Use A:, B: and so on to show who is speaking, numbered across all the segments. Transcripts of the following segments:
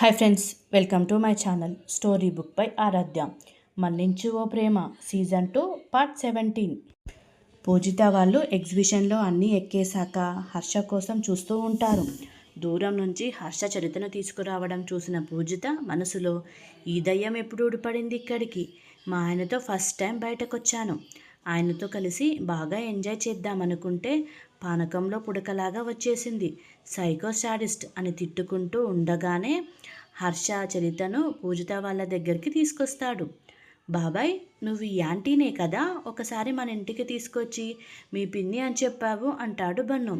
A: Hi friends welcome to my channel story book by Aradhya. మన్నించు ఓ ప్రేమ season two part seventeen. Poojitha వాళ్ళు ఎగ్జిబిషన్లో అన్నీ ఎక్కేశాక హర్ష కోసం చూస్తూ ఉంటారు. దూరం నుంచి హర్ష చరిత్రను తీసుకురావడం చూసిన పూజిత మనసులో ఈ దయ్యం ఎప్పుడు ఊడిపడింది ఇక్కడికి? మా ఆయనతో ఫస్ట్ టైం బయటకొచ్చాను. ఆయనతో కలిసి బాగా ఎంజాయ్ చేద్దామనుకుంటే పానకంలో పుడకలాగా వచ్చేసింది. సైకో సాడిస్ట్ అని తిట్టుకుంటూ ఉండగానే హర్ష చరితను పూజిత వాళ్ళ దగ్గరికి తీసుకొస్తాడు. బాబాయ్ నువ్వు ఈ యాంటీనే కదా? ఒకసారి మన ఇంటికి తీసుకొచ్చి మీ పిన్ని అని చెప్పావు అంటాడు బన్ను.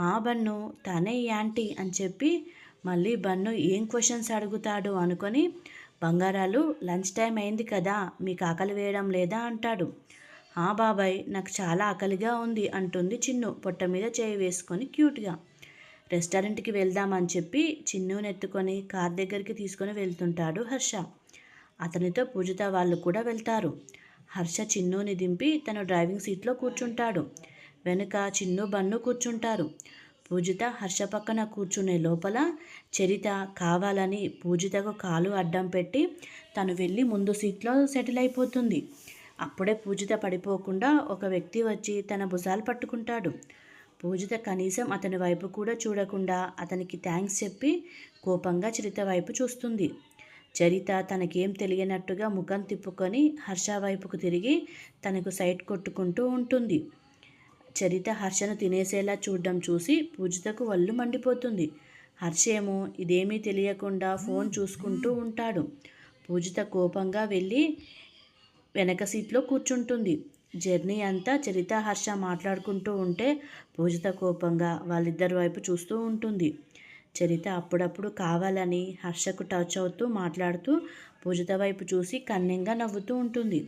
A: ఆ బన్ను తనే ఈ యాంటీ అని చెప్పి మళ్ళీ బన్ను ఏం క్వశ్చన్స్ అడుగుతాడు అనుకొని బంగారాలు లంచ్ టైం అయింది కదా మీకు ఆకలి వేయడం లేదా అంటాడు. ఆ బాబాయ్ నాకు చాలా ఆకలిగా ఉంది అంటుంది చిన్ను పొట్ట మీద చేయి వేసుకొని క్యూట్గా. రెస్టారెంట్కి వెళ్దామని చెప్పి చిన్నుని ఎత్తుకొని కార్ దగ్గరికి తీసుకొని వెళ్తుంటాడు హర్ష. అతనితో పూజిత వాళ్ళు కూడా వెళ్తారు. హర్ష చిన్నుని దింపి తను డ్రైవింగ్ సీట్లో కూర్చుంటాడు. వెనుక చిన్ను బన్ను కూర్చుంటారు. పూజిత హర్ష పక్కన కూర్చునే లోపల చరిత కావాలని పూజితకు కాలు అడ్డం పెట్టి తను వెళ్ళి ముందు సీట్లో సెటిల్ అయిపోతుంది. అప్పుడే పూజిత పడిపోకుండా ఒక వ్యక్తి వచ్చి తన భుజాలు పట్టుకుంటాడు. పూజిత కనీసం అతని వైపు కూడా చూడకుండా అతనికి థ్యాంక్స్ చెప్పి కోపంగా చరిత వైపు చూస్తుంది. చరిత తనకేం తెలియనట్టుగా ముఖం తిప్పుకొని హర్ష వైపుకు తిరిగి తనకు సైట్ కొట్టుకుంటూ ఉంటుంది. చరిత హర్షను తినేసేలా చూడడం చూసి పూజితకు వల్లు మండిపోతుంది. హర్షేమో ఇదేమీ తెలియకుండా ఫోన్ చూసుకుంటూ ఉంటాడు. పూజిత కోపంగా వెళ్ళి వెనక సీట్లో కూర్చుంటుంది. జర్నీ అంతా చరిత హర్ష మాట్లాడుకుంటూ ఉంటే పూజిత కోపంగా వాళ్ళిద్దరి వైపు చూస్తూ ఉంటుంది. చరిత అప్పుడప్పుడు కావాలని హర్షకు టచ్ అవుతూ మాట్లాడుతూ పూజిత వైపు చూసి కన్నింగా నవ్వుతూ ఉంటుంది.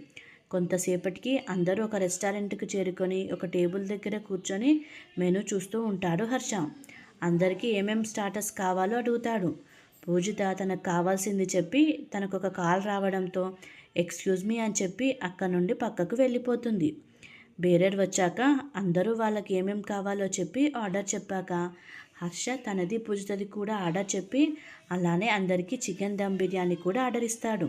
A: కొంతసేపటికి అందరూ ఒక రెస్టారెంట్కి చేరుకొని ఒక టేబుల్ దగ్గర కూర్చొని మెను చూస్తూ ఉంటాడు హర్ష. అందరికీ ఏమేం స్టాటస్ కావాలో అడుగుతాడు. పూజిత తనకు కావాల్సింది చెప్పి తనకు ఒక కాల్ రావడంతో ఎక్స్క్యూజ్ మీ అని చెప్పి అక్కడ నుండి పక్కకు వెళ్ళిపోతుంది. బేరర్ వచ్చాక అందరూ వాళ్ళకి ఏమేం కావాలో చెప్పి ఆర్డర్ చెప్పాక హర్ష తనది పూజితది కూడా ఆర్డర్ చెప్పి అలానే అందరికీ చికెన్ దమ్ బిర్యానీ కూడా ఆర్డర్ ఇస్తాడు.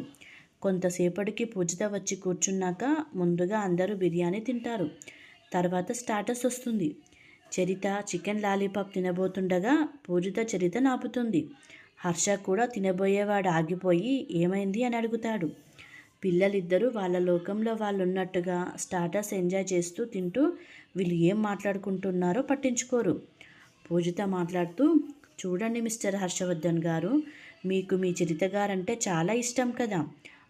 A: కొంతసేపటికి పూజిత వచ్చి కూర్చున్నాక ముందుగా అందరూ బిర్యానీ తింటారు. తర్వాత స్టాటస్ వస్తుంది. చరిత చికెన్ లాలీపాప్ తినబోతుండగా పూజిత చరిత నాపుతుంది. హర్ష కూడా తినబోయేవాడు ఆగిపోయి ఏమైంది అని అడుగుతాడు. పిల్లలిద్దరూ వాళ్ళ లోకంలో వాళ్ళు ఉన్నట్టుగా స్టాటస్ ఎంజాయ్ చేస్తూ తింటూ వీళ్ళు ఏం మాట్లాడుకుంటున్నారో పట్టించుకోరు. పూజిత మాట్లాడుతూ చూడండి మిస్టర్ హర్షవర్ధన్ గారు మీకు మీ చరిత గారంటే చాలా ఇష్టం కదా.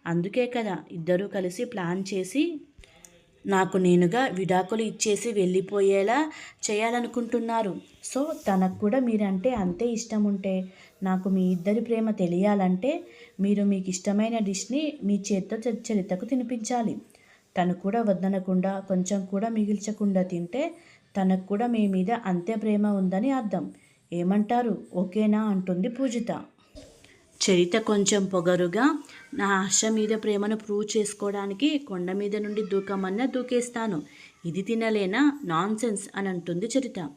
A: అందుకే కదా ఇద్దరూ కలిసి ప్లాన్ చేసి నాకు నేనుగా విడాకులు ఇచ్చేసి వెళ్ళిపోయేలా చేయాలనుకుంటున్నారు. సో తనకు కూడా మీరంటే అంతే ఇష్టం ఉంటే నాకు మీ ఇద్దరి ప్రేమ తెలియాలంటే మీరు మీకు ఇష్టమైన డిష్ని మీ చేత్తో చరితకు తినిపించాలి. తను కూడా వద్దనకుండా కొంచెం కూడా మిగిల్చకుండా తింటే తనకు కూడా మీ మీద అంతే ప్రేమ ఉందని అర్థం. ఏమంటారు? ఓకేనా? అంటుంది పూజిత. చరిత కొంచెం పొగరుగా నా ఆశ మీద ప్రేమను ప్రూవ్ చేసుకోవడానికి కొండ మీద నుండి దూకమన్నా దూకేస్తాను. ఇది తినలేనా? నాన్ సెన్స్ అని అంటుంది చరిత.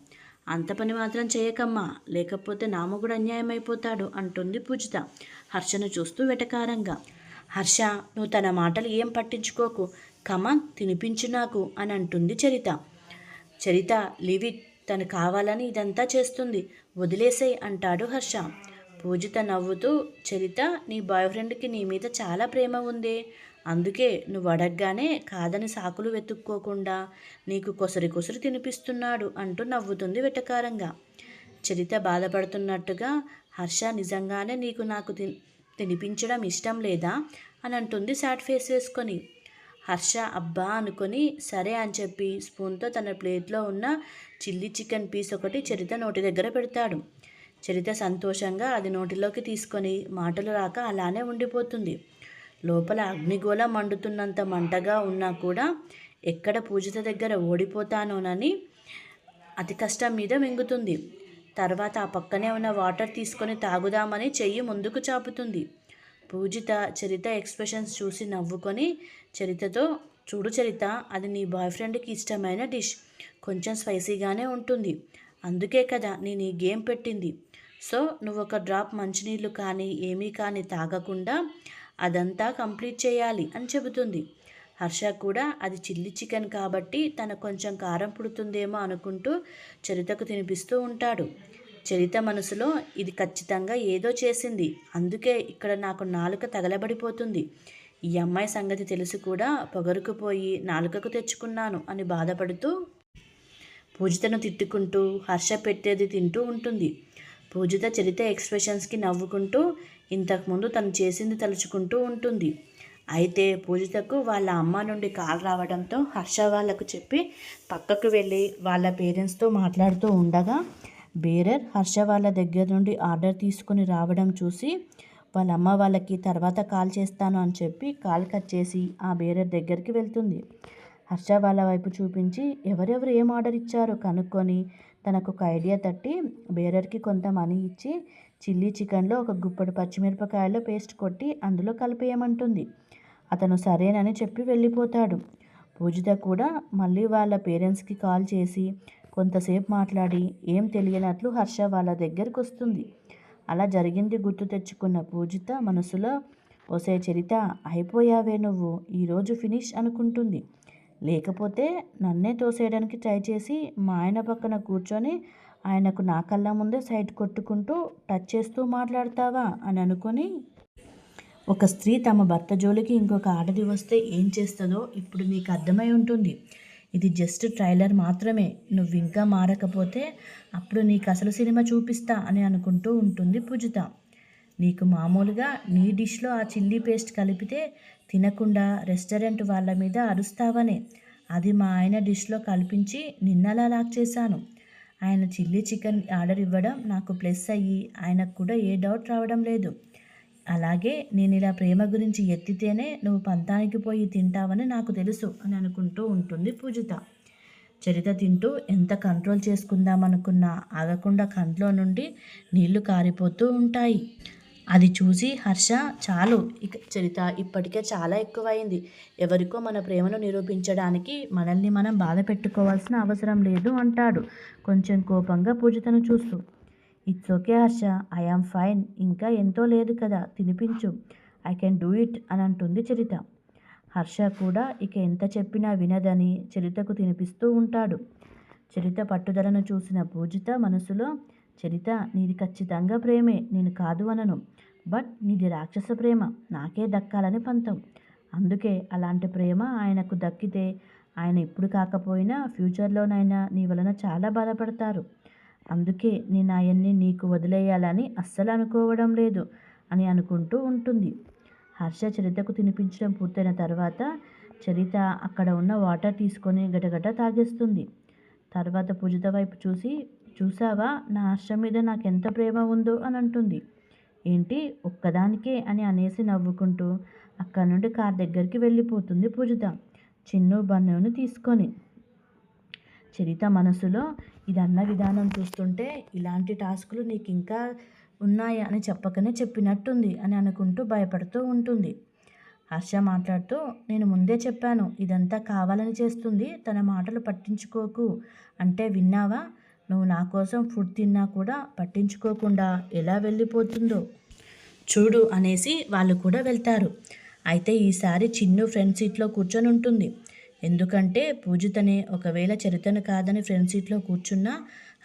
A: అంత పని మాత్రం చేయకమ్మా. లేకపోతే నామగుడు అన్యాయమైపోతాడు అన్యాయం అయిపోతాడు అంటుంది పూజిత. హర్షను చూస్తూ వెటకారంగా. హర్ష నువ్వు తన మాటలు ఏం పట్టించుకోకు. కమాన్ తినిపించు నాకు అని అంటుంది చరిత. చరిత లివిట్ తను కావాలని ఇదంతా చేస్తుంది. వదిలేసేయ్ అంటాడు హర్ష. పూజిత నవ్వుతూ చరిత నీ బాయ్ ఫ్రెండ్కి నీ మీద చాలా ప్రేమ ఉందే. అందుకే నువ్వు అడగగానే కాదని సాకులు వెతుక్కోకుండా నీకు కొసరి కొసరి తినిపిస్తున్నాడు అంటూ నవ్వుతుంది వెటకారంగా. చరిత బాధపడుతున్నట్టుగా హర్ష నిజంగానే నీకు నాకు తి తినిపించడం ఇష్టం లేదా? అని అంటుంది సాట్ ఫేస్ వేసుకొని. హర్ష అబ్బా అనుకొని సరే అని చెప్పి స్పూన్తో తన ప్లేట్లో ఉన్న చిల్లీ చికెన్ పీస్ ఒకటి చరిత నోటి దగ్గర పెడతాడు. చరిత సంతోషంగా అది నోటిలోకి తీసుకొని మాటలు రాక అలానే ఉండిపోతుంది. లోపల అగ్నిగోళ మండుతున్నంత మంటగా ఉన్నా కూడా ఎక్కడ పూజిత దగ్గర ఓడిపోతానోనని అతి కష్టం మీద మింగుతుంది. తర్వాత ఆ పక్కనే ఉన్న వాటర్ తీసుకొని తాగుదామని చెయ్యి ముందుకు చాపుతుంది. పూజిత చరిత ఎక్స్ప్రెషన్స్ చూసి నవ్వుకొని చరితతో చూడు చరిత అది నీ బాయ్ ఫ్రెండ్కి ఇష్టమైన డిష్ కొంచెం స్పైసీగానే ఉంటుంది. అందుకే కదా నేను ఈ గేమ్ పెట్టింది. సో నువ్వు ఒక డ్రాప్ మంచినీళ్ళు కానీ ఏమీ కానీ తాగకుండా అదంతా కంప్లీట్ చేయాలి అని చెబుతుంది. హర్ష కూడా అది చిల్లి చికెన్ కాబట్టి తన కొంచెం కారం పుడుతుందేమో అనుకుంటూ చరితకు తినిపిస్తూ ఉంటాడు. చరిత మనసులో ఇది ఖచ్చితంగా ఏదో చేసింది. అందుకే ఇక్కడ నాకు నాలుక తగలబడిపోతుంది. ఈ అమ్మాయి సంగతి తెలిసి కూడా పొగరుకుపోయి నాలుకకు తెచ్చుకున్నాను అని బాధపడుతూ పూజితను తిట్టుకుంటూ హర్ష పెట్టేది తింటూ ఉంటుంది. పూజిత చరిత ఎక్స్ప్రెషన్స్కి నవ్వుకుంటూ ఇంతకుముందు తను చేసింది తలుచుకుంటూ ఉంటుంది. అయితే పూజితకు వాళ్ళ అమ్మ నుండి కాల్ రావడంతో హర్ష వాళ్ళకు చెప్పి పక్కకు వెళ్ళి వాళ్ళ పేరెంట్స్తో మాట్లాడుతూ ఉండగా బేరర్ హర్ష వాళ్ళ దగ్గర నుండి ఆర్డర్ తీసుకొని రావడం చూసి వాళ్ళ అమ్మ వాళ్ళకి తర్వాత కాల్ చేస్తాను అని చెప్పి కాల్ కట్ చేసి ఆ బేరర్ దగ్గరికి వెళ్తుంది. హర్ష వాళ్ళ వైపు చూపించి ఎవరెవరు ఏం ఆర్డర్ ఇచ్చారో కనుక్కొని తనకు ఒక ఐడియా తట్టి బేరర్కి కొంత మనీ ఇచ్చి చిల్లీ చికెన్లో ఒక గుప్పడు పచ్చిమిరపకాయలో పేస్ట్ కొట్టి అందులో కలిపేయమంటుంది. అతను సరేనని చెప్పి వెళ్ళిపోతాడు. పూజిత కూడా మళ్ళీ వాళ్ళ పేరెంట్స్కి కాల్ చేసి కొంతసేపు మాట్లాడి ఏం తెలియనట్లు హర్ష వాళ్ళ దగ్గరికి వస్తుంది అలా జరిగింది గుర్తు తెచ్చుకున్న పూజిత మనసులో ఓసే చరిత అయిపోయావే నువ్వు ఈరోజు ఫినిష్ అనుకుంటుంది. లేకపోతే నన్నే తోసేయడానికి ట్రై చేసి మా ఆయన పక్కన కూర్చొని ఆయనకు నా కళ్ళ ముందే సైట్ కొట్టుకుంటూ టచ్ చేస్తూ మాట్లాడతావా అని అనుకొని ఒక స్త్రీ తమ భర్త జోలికి ఇంకొక ఆడది వస్తే ఏం చేస్తుందో ఇప్పుడు మీకు అర్థమై ఉంటుంది. ఇది జస్ట్ ట్రైలర్ మాత్రమే. నువ్వు ఇంకా మారకపోతే అప్పుడు నీకు అసలు సినిమా చూపిస్తా అని అనుకుంటూ ఉంటుంది పూజిత. నీకు మామూలుగా నీ డిష్లో ఆ చిల్లీ పేస్ట్ కలిపితే తినకుండా రెస్టారెంట్ వాళ్ళ మీద అరుస్తావనే. అది మా ఆయన డిష్లో కల్పించి నిన్నలా లాక్ చేశాను. ఆయన చిల్లీ చికెన్ ఆర్డర్ ఇవ్వడం నాకు ప్లస్ అయ్యి ఆయనకు కూడా ఏ డౌట్ రావడం లేదు. అలాగే నేను ఇలా ప్రేమ గురించి ఎత్తితేనే నువ్వు పంతానికి పోయి తింటావని నాకు తెలుసు అని అనుకుంటూ ఉంటుంది పూజిత. చరిత తింటూ ఎంత కంట్రోల్ చేసుకుందామనుకున్నా ఆగకుండా కంట్లో నుండి నీళ్ళు కారిపోతూ ఉంటాయి. అది చూసి హర్ష చాలు. ఇక చరిత ఇప్పటికే చాలా ఎక్కువైంది. ఎవరికో మన ప్రేమను నిరూపించడానికి మనల్ని మనం బాధ పెట్టుకోవాల్సిన అవసరం లేదు అంటాడు. కొంచెం కోపంగా పూజితను చూస్తూ it's okay Harsha. I am fine ఇంకా ఎంతో లేదు కదా. తినిపించు. ఐ కెన్ డూ ఇట్ అని అంటుంది చరిత. హర్ష కూడా ఇక ఎంత చెప్పినా వినదని చరితకు తినిపిస్తూ ఉంటాడు. చరిత పట్టుదలను చూసిన పూజిత మనసులో చరిత నీది ఖచ్చితంగా ప్రేమే. నేను కాదు అనను. బట్ నీది రాక్షస ప్రేమ నాకే దక్కాలని పంతం. అందుకే అలాంటి ప్రేమ ఆయనకు దక్కితే ఆయన ఇప్పుడు కాకపోయినా ఫ్యూచర్లోనైనా నీ వలన చాలా బాధపడతారు. అందుకే నేను ఆయన్ని నీకు వదిలేయాలని అస్సలు అనుకోవడం లేదు అని అనుకుంటూ ఉంటుంది. హర్ష చరితకు తినిపించడం పూర్తయిన తర్వాత చరిత అక్కడ ఉన్న వాటర్ తీసుకొని గటగట తాగేస్తుంది. తర్వాత పూజిత వైపు చూసి చూసావా? నా హర్ష మీద నాకు ఎంత ప్రేమ ఉందో అని అంటుంది. ఏంటి ఒక్కదానికే అని అనేసి నవ్వుకుంటూ అక్కడ నుండి కార్ దగ్గరికి వెళ్ళిపోతుంది పూజిత. చిన్ను బన్నును తీసుకొని. చరిత మనసులో ఇదన్న విధానం చూస్తుంటే ఇలాంటి టాస్కులు నీకు ఇంకా ఉన్నాయా అని చెప్పకనే చెప్పినట్టుంది అని అనుకుంటూ భయపడుతూ ఉంటుంది. హర్ష మాట్లాడుతూ నేను ముందే చెప్పాను ఇదంతా కావాలని చేస్తుంది తన మాటలు పట్టించుకోకు. అంటే విన్నావా? నువ్వు నా కోసం ఫుడ్ తిన్నా కూడా పట్టించుకోకుండా ఎలా వెళ్ళిపోతుందో? చూడు అనేసి వాళ్ళు కూడా వెళ్తారు. అయితే ఈసారి చిన్ను ఫ్రంట్ సీట్లో కూర్చొని ఉంటుంది. ఎందుకంటే పూజితనే ఒకవేళ చరితను కాదని ఫ్రంట్ సీట్లో కూర్చున్నా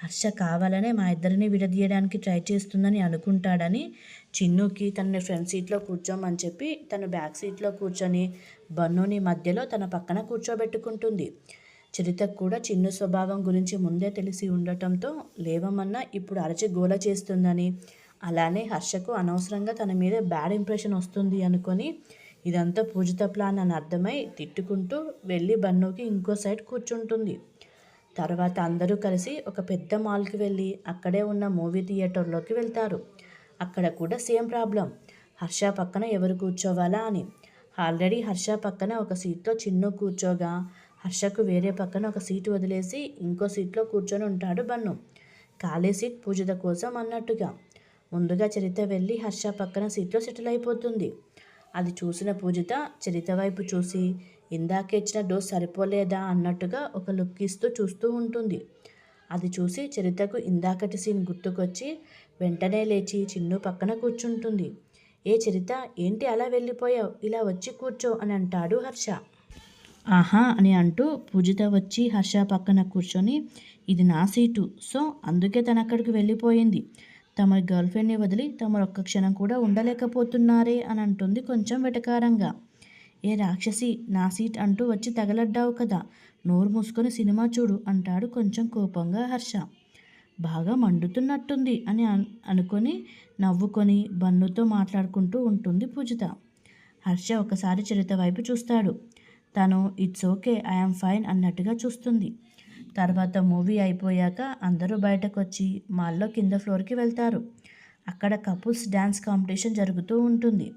A: హర్ష కావాలనే మా ఇద్దరిని విడదీయడానికి ట్రై చేస్తుందని అనుకుంటాడని చిన్నుకి తనని ఫ్రంట్ సీట్లో కూర్చోమని చెప్పి తను బ్యాక్ సీట్లో కూర్చొని బన్నుని మధ్యలో తన పక్కన కూర్చోబెట్టుకుంటుంది. చరితకు కూడా చిన్ను స్వభావం గురించి ముందే తెలిసి ఉండటంతో లేవమన్నా ఇప్పుడు అరచి గోల చేస్తుందని అలానే హర్షకు అనవసరంగా తన మీద బ్యాడ్ ఇంప్రెషన్ వస్తుంది అనుకొని ఇదంతా పూజిత ప్లాన్ అని అర్థమై తిట్టుకుంటూ వెళ్ళి బన్నుకి ఇంకో సైడ్ కూర్చుంటుంది. తర్వాత అందరూ కలిసి ఒక పెద్ద మాల్కి వెళ్ళి అక్కడే ఉన్న మూవీ థియేటర్లోకి వెళ్తారు. అక్కడ కూడా సేమ్ ప్రాబ్లం. హర్ష పక్కన ఎవరు కూర్చోవాలా అని. ఆల్రెడీ హర్ష పక్కన ఒక సీట్లో చిన్ను కూర్చోగా హర్షకు వేరే పక్కన ఒక సీటు వదిలేసి ఇంకో సీట్లో కూర్చొని ఉంటాడు బన్ను. ఖాళీ సీట్ పూజిత కోసం అన్నట్టుగా. ముందుగా చరిత వెళ్ళి హర్ష పక్కన సీట్లో సెటిల్ అయిపోతుంది. అది చూసిన పూజిత చరిత వైపు చూసి ఇందాక ఇచ్చిన డోస్ సరిపోలేదా? అన్నట్టుగా ఒక లుక్ ఇస్తూ చూస్తూ ఉంటుంది. అది చూసి చరితకు ఇందాకటి సీన్ గుర్తుకొచ్చి వెంటనే లేచి చిన్ను పక్కన కూర్చుంటుంది. ఏ చరిత ఏంటి అలా వెళ్ళిపోయావు? ఇలా వచ్చి కూర్చో అని అంటాడు హర్ష. ఆహా అని అంటూ పూజిత వచ్చి హర్ష పక్కన కూర్చొని ఇది నా సీటు. సో అందుకే తను అక్కడికి వెళ్ళిపోయింది. తమ గర్ల్ ఫ్రెండ్ని వదిలి తమరు ఒక్క క్షణం కూడా ఉండలేకపోతున్నారే అని అంటుంది కొంచెం వెటకారంగా. ఏ రాక్షసి నా సీట్ అంటూ వచ్చి తగలడ్డావు కదా నోరు మూసుకొని సినిమా చూడు అంటాడు కొంచెం కోపంగా హర్ష. బాగా మండుతున్నట్టుంది అని అనుకొని నవ్వుకొని బన్నుతో మాట్లాడుకుంటూ ఉంటుంది పూజిత. హర్ష ఒకసారి చరిత వైపు చూస్తాడు. తను ఇట్స్ ఓకే ఐఎమ్ ఫైన్ అన్నట్టుగా చూస్తుంది. తర్వాత మూవీ అయిపోయాక అందరూ బయటకు వచ్చి మాల్లో కింద ఫ్లోర్కి వెళ్తారు. అక్కడ కపుల్స్ డ్యాన్స్ కాంపిటీషన్ జరుగుతూ ఉంటుంది.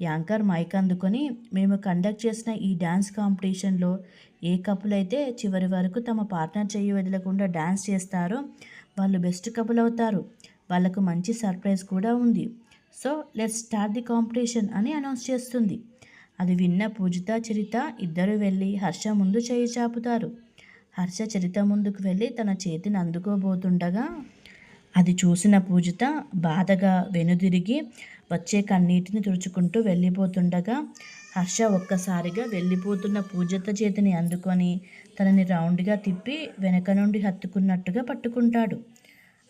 A: యాంకర్ మైక్ అందుకొని మేము కండక్ట్ చేసిన ఈ డ్యాన్స్ కాంపిటీషన్లో ఏ కపుల్ అయితే చివరి వరకు తమ పార్ట్నర్ చేయి వదలకుండా డ్యాన్స్ చేస్తారో వాళ్ళు బెస్ట్ కపుల్ అవుతారు. వాళ్ళకు మంచి సర్ప్రైజ్ కూడా ఉంది. So let's start the competition అని అనౌన్స్ చేస్తుంది. అది విన్న పూజిత చరిత ఇద్దరు వెళ్ళి హర్ష ముందు చేయి చాపుతారు. హర్ష చరిత ముందుకు వెళ్ళి తన చేతిని అందుకోబోతుండగా అది చూసిన పూజిత బాధగా వెనుదిరిగి వచ్చే కన్నీటిని తుడుచుకుంటూ వెళ్ళిపోతుండగా హర్ష ఒక్కసారిగా వెళ్ళిపోతున్న పూజిత చేతిని అందుకొని తనని రౌండ్గా తిప్పి వెనక నుండి హత్తుకున్నట్టుగా పట్టుకుంటాడు.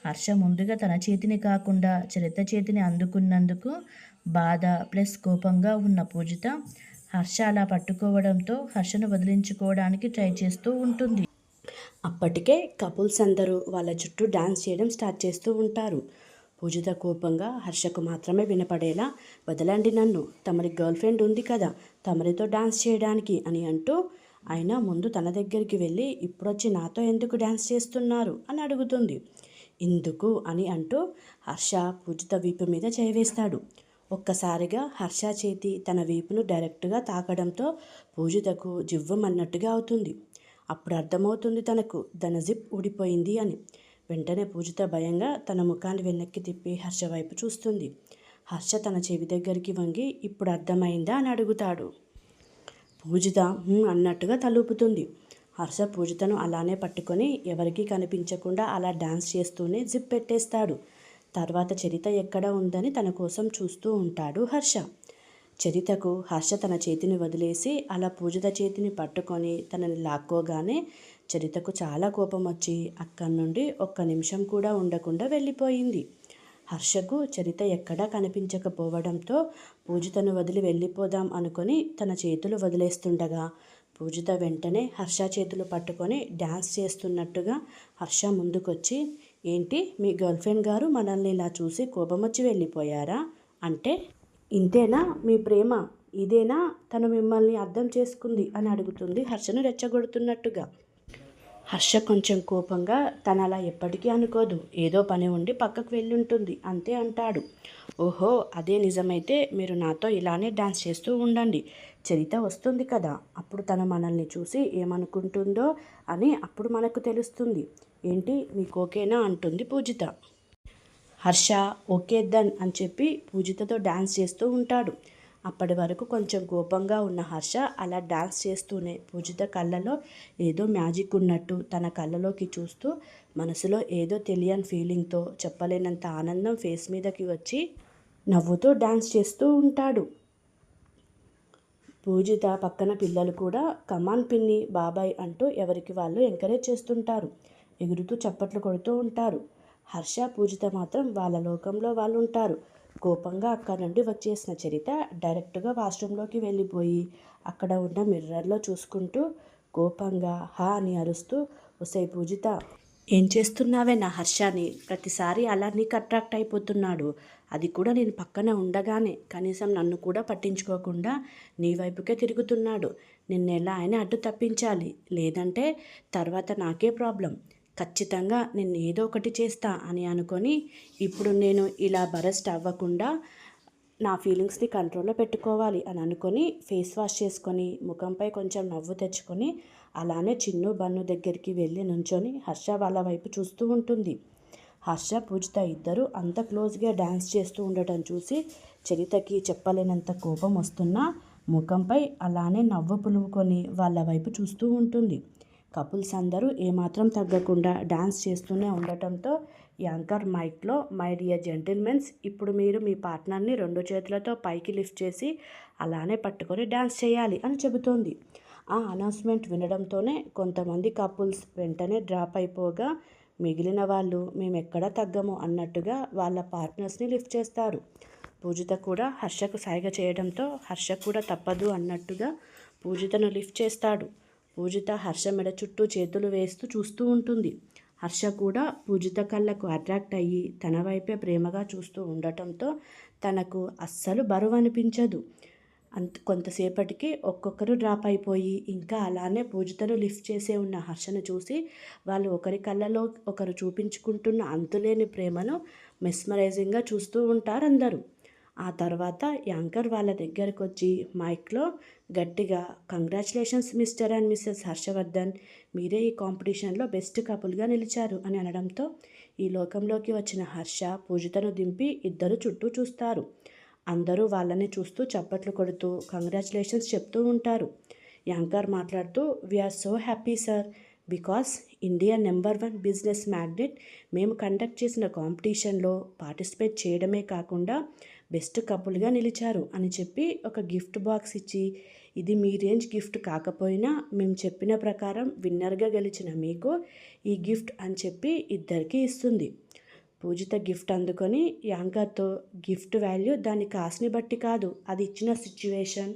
A: హర్ష ముందుగా తన చేతిని కాకుండా చరిత చేతిని అందుకున్నందుకు బాధ ప్లస్ కోపంగా ఉన్న పూజిత హర్ష అలా పట్టుకోవడంతో హర్షను వదిలించుకోవడానికి ట్రై చేస్తూ ఉంటుంది. అప్పటికే కపుల్స్ అందరూ వాళ్ళ చుట్టూ డాన్స్ చేయడం స్టార్ట్ చేస్తూ ఉంటారు. పూజిత కోపంగా హర్షకు మాత్రమే వినపడేలా వదలండి నన్ను తమరి గర్ల్ ఫ్రెండ్ ఉంది కదా తమరితో డాన్స్ చేయడానికి అని అంటూ ఆయన ముందు తన దగ్గరికి వెళ్ళి ఇప్పుడొచ్చి నాతో ఎందుకు డాన్స్ చేస్తున్నారు? అని అడుగుతుంది. ఇందుకు అని అంటూ హర్ష పూజిత వీపు మీద చేవేస్తాడు ఒక్కసారిగా హర్ష చేతి తన వీపును డైరెక్ట్గా తాకడంతో పూజితకు జివ్వమన్నట్టుగా అవుతుంది. అప్పుడు అర్థమవుతుంది తనకు తన జిప్ ఊడిపోయింది అని. వెంటనే పూజిత భయంగా తన ముఖాన్ని వెనక్కి తిప్పి హర్ష వైపు చూస్తుంది. హర్ష తన చెవి దగ్గరికి వంగి ఇప్పుడు అర్థమైందా? అని అడుగుతాడు. పూజిత అన్నట్టుగా తలుపుతుంది. హర్ష పూజితను అలానే పట్టుకొని ఎవరికీ కనిపించకుండా అలా డాన్స్ చేస్తూనే జిప్ పెట్టేస్తాడు. తర్వాత చరిత ఎక్కడ ఉందని తన కోసం చూస్తూ ఉంటాడు హర్ష. చరితకు హర్ష తన చేతిని వదిలేసి అలా పూజిత చేతిని పట్టుకొని తనని లాక్కోగానే చరితకు చాలా కోపం వచ్చి అక్కడి నుండి ఒక్క నిమిషం కూడా ఉండకుండా వెళ్ళిపోయింది. హర్షకు చరిత ఎక్కడా కనిపించకపోవడంతో పూజితను వదిలి వెళ్ళిపోదాం అనుకొని తన చేతులు వదిలేస్తుండగా పూజిత వెంటనే హర్ష చేతులు పట్టుకొని డ్యాన్స్ చేస్తున్నట్టుగా హర్ష ముందుకొచ్చి ఏంటి మీ గర్ల్ఫ్రెండ్ గారు మనల్ని ఇలా చూసి కోపం వచ్చి వెళ్ళిపోయారా? అంటే ఇంతేనా? మీ ప్రేమ ఇదేనా? తను మిమ్మల్ని అర్థం చేసుకుంది అని అడుగుతుంది హర్షను రెచ్చగొడుతున్నట్టుగా. హర్ష కొంచెం కోపంగా తను అలా ఎప్పటికీ అనుకోదు. ఏదో పని ఉండి పక్కకు వెళ్ళుంటుంది అంతే అంటాడు. ఓహో అదే నిజమైతే మీరు నాతో ఇలానే డాన్స్ చేస్తూ ఉండండి. చరిత వస్తుంది కదా అప్పుడు తను మనల్ని చూసి ఏమనుకుంటుందో అని అప్పుడు మనకు తెలుస్తుంది. ఏంటి? మీకు ఓకేనా? అంటుంది పూజిత. హర్ష ఓకే దన్ అని చెప్పి పూజితతో డాన్స్ చేస్తూ ఉంటాడు. అప్పటి వరకు కొంచెం కోపంగా ఉన్న హర్ష అలా డాన్స్ చేస్తూనే పూజిత కళ్ళలో ఏదో మ్యాజిక్ ఉన్నట్టు తన కళ్ళలోకి చూస్తూ మనసులో ఏదో తెలియని ఫీలింగ్తో చెప్పలేనంత ఆనందం ఫేస్ మీదకి వచ్చి నవ్వుతూ డాన్స్ చేస్తూ ఉంటాడు. పూజిత పక్కన పిల్లలు కూడా కమాన్ పిన్ని బాబాయ్ అంటూ ఎవరికి వాళ్ళు ఎంకరేజ్ చేస్తుంటారు. ఎగురుతూ చప్పట్లు కొడుతూ ఉంటారు. హర్ష పూజిత మాత్రం వాళ్ళ లోకంలో వాళ్ళు ఉంటారు కోపంగా అక్కడ నుండి వచ్చేసిన చరిత డైరెక్ట్గా వాష్రూమ్లోకి వెళ్ళిపోయి అక్కడ ఉన్న మిర్రర్లో చూసుకుంటూ కోపంగా హా అని అరుస్తూ ఒసై పూజిత ఏం చేస్తున్నావే నా హర్షాని? ప్రతిసారి అలా నీకు అట్రాక్ట్ అయిపోతున్నాడు. అది కూడా నేను పక్కన ఉండగానే కనీసం నన్ను కూడా పట్టించుకోకుండా నీ వైపుకే తిరుగుతున్నాడు. నిన్నెలా ఎలా అడ్డు తప్పించాలి. లేదంటే తర్వాత నాకే ప్రాబ్లం. ఖచ్చితంగా నేను ఏదో ఒకటి చేస్తా అని అనుకొని ఇప్పుడు నేను ఇలా బరస్ట్ అవ్వకుండా నా ఫీలింగ్స్ని కంట్రోల్లో పెట్టుకోవాలి అని అనుకొని ఫేస్ వాష్ చేసుకొని ముఖంపై కొంచెం నవ్వు తెచ్చుకొని అలానే చిన్ను బన్ను దగ్గరికి వెళ్ళి నుంచొని హర్ష వాళ్ళ వైపు చూస్తూ ఉంటుంది. హర్ష పూజిత ఇద్దరు అంత క్లోజ్గా డ్యాన్స్ చేస్తూ ఉండటం చూసి చరితకి చెప్పలేనంత కోపం వస్తున్నా ముఖంపై అలానే నవ్వు పులువుకొని వాళ్ళ వైపు చూస్తూ ఉంటుంది. కపుల్స్ అందరూ ఏమాత్రం తగ్గకుండా డాన్స్ చేస్తూనే ఉండటంతో యాంకర్ మైక్లో మై డియర్ జెంటిల్మెన్స్ ఇప్పుడు మీరు మీ పార్ట్నర్ని రెండు చేతులతో పైకి లిఫ్ట్ చేసి అలానే పట్టుకొని డాన్స్ చేయాలి అని చెబుతోంది. ఆ అనౌన్స్మెంట్ వినడంతోనే కొంతమంది కపుల్స్ వెంటనే డ్రాప్ అయిపోగా మిగిలిన వాళ్ళు మేము ఎక్కడ తగ్గము అన్నట్టుగా వాళ్ళ పార్ట్నర్స్ని లిఫ్ట్ చేస్తారు. పూజిత కూడా హర్షకు సాయిగ చేయడంతో హర్ష కూడా తప్పదు అన్నట్టుగా పూజితను లిఫ్ట్ చేస్తాడు. పూజిత హర్ష మెడ చుట్టూ చేతులు వేస్తూ చూస్తూ ఉంటుంది. హర్ష కూడా పూజిత కళ్ళకు అట్రాక్ట్ అయ్యి తన వైపే ప్రేమగా చూస్తూ ఉండటంతో తనకు అస్సలు బరువు అనిపించదు. అంత కొంతసేపటికి ఒక్కొక్కరు డ్రాప్ అయిపోయి ఇంకా అలానే పూజితను లిఫ్ట్ చేసే ఉన్న హర్షను చూసి వాళ్ళు ఒకరి కళ్ళలో ఒకరు చూపించుకుంటున్న అంతులేని ప్రేమను మెస్మరైజింగ్గా చూస్తూ ఉంటారు అందరూ ఆ తర్వాత యాంకర్ వాళ్ళ దగ్గరకు వచ్చి మైక్లో గట్టిగా congratulations mister and missus Harshavardhan మీరే ఈ కాంపిటీషన్లో బెస్ట్ కపుల్గా నిలిచారు అని అనడంతో ఈ లోకంలోకి వచ్చిన హర్ష పూజితను దింపి ఇద్దరు చుట్టూ చూస్తారు. అందరూ వాళ్ళని చూస్తూ చప్పట్లు కొడుతూ కంగ్రాచులేషన్స్ చెప్తూ ఉంటారు. యాంకర్ మాట్లాడుతూ we're so happy sir. Because India number one business magnate మేము కండక్ట్ చేసిన కాంపిటీషన్లో పార్టిసిపేట్ చేయడమే కాకుండా బెస్ట్ కపుల్గా నిలిచారు అని చెప్పి ఒక గిఫ్ట్ బాక్స్ ఇచ్చి ఇది మీ రేంజ్ గిఫ్ట్ కాకపోయినా మేము చెప్పిన ప్రకారం విన్నర్గా గెలిచిన మీకు ఈ గిఫ్ట్ అని చెప్పి ఇద్దరికీ ఇస్తుంది. పూజిత గిఫ్ట్ అందుకొని యాంకర్తో గిఫ్ట్ వాల్యూ దాని కాస్ట్ని బట్టి కాదు అది ఇచ్చిన సిచ్యువేషన్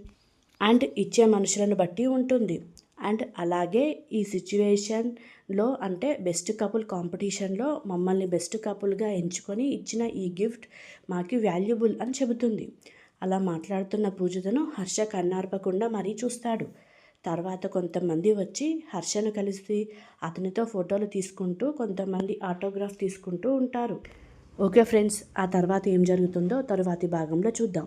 A: అండ్ ఇచ్చే మనుషులను బట్టి ఉంటుంది. అండ్ అలాగే ఈ సిచ్యువేషన్లో అంటే బెస్ట్ కపుల్ కాంపిటీషన్లో మమ్మల్ని బెస్ట్ కపుల్గా ఎంచుకొని ఇచ్చిన ఈ గిఫ్ట్ మాకు వాల్యుబుల్ అని చెబుతుంది. అలా మాట్లాడుతున్న పూజితను హర్ష కన్నార్పకుండా మరీ చూస్తాడు. తర్వాత కొంతమంది వచ్చి హర్షను కలిసి అతనితో ఫోటోలు తీసుకుంటూ కొంతమంది ఆటోగ్రాఫ్ తీసుకుంటూ ఉంటారు. ఓకే ఫ్రెండ్స్ ఆ తర్వాత ఏం జరుగుతుందో తరువాతి భాగంలో చూద్దాం.